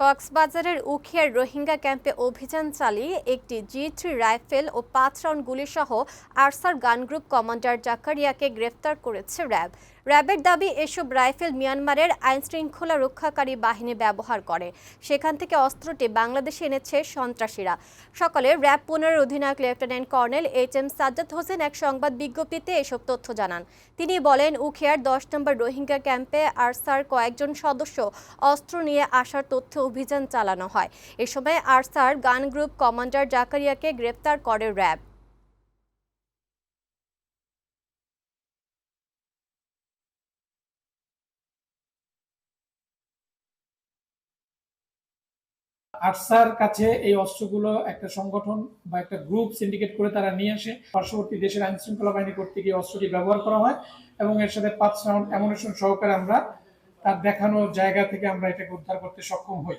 কক্সবাজারের উখিয়ার রোহিঙ্গা ক্যাম্পে অভিযান চালিয়ে একটি জি থ্রি রাইফেল ও পাঁচ রাউন্ড গুলিসহ আরসার গান গ্রুপ কমান্ডার জাকারিয়াকে গ্রেফতার করেছে র্যাব। র্যাবের দাবি, এসব রাইফেল মিয়ানমারের আইনশৃঙ্খলা রক্ষাকারী বাহিনী ব্যবহার করে। সেখান থেকে অস্ত্রটি বাংলাদেশে এনেছে সন্ত্রাসীরা। সকালে র্যাব পুনের অধিনায়ক lieutenant colonel H M Sajjad Hossain এক সংবাদ বিজ্ঞপ্তিতে এসব তথ্য জানান। তিনি বলেন, উখিয়ার দশ নম্বর রোহিঙ্গা ক্যাম্পে আরসার কয়েকজন সদস্য অস্ত্র নিয়ে আসার তথ্য অভিযান চালানো হয়। এ সময় আরসার গান গ্রুপ কমান্ডার জাকারিয়াকে গ্রেপ্তার করে র্যাব। আরসার কাছে এই অস্ত্রগুলো একটা সংগঠন বা একটা গ্রুপ সিন্ডিকেট করে তারা নিয়ে আসে। পার্শ্ববর্তী দেশের আইন শৃঙ্খলা বাহিনী কর্তৃক এই অস্ত্রটি ব্যবহার করা হয় এবং এর সাথে পাঁচ রাউন্ড অ্যামুনেশন সহকারে আমরা তার দেখানো জায়গা থেকে আমরা এটাকে উদ্ধার করতে সক্ষম হই।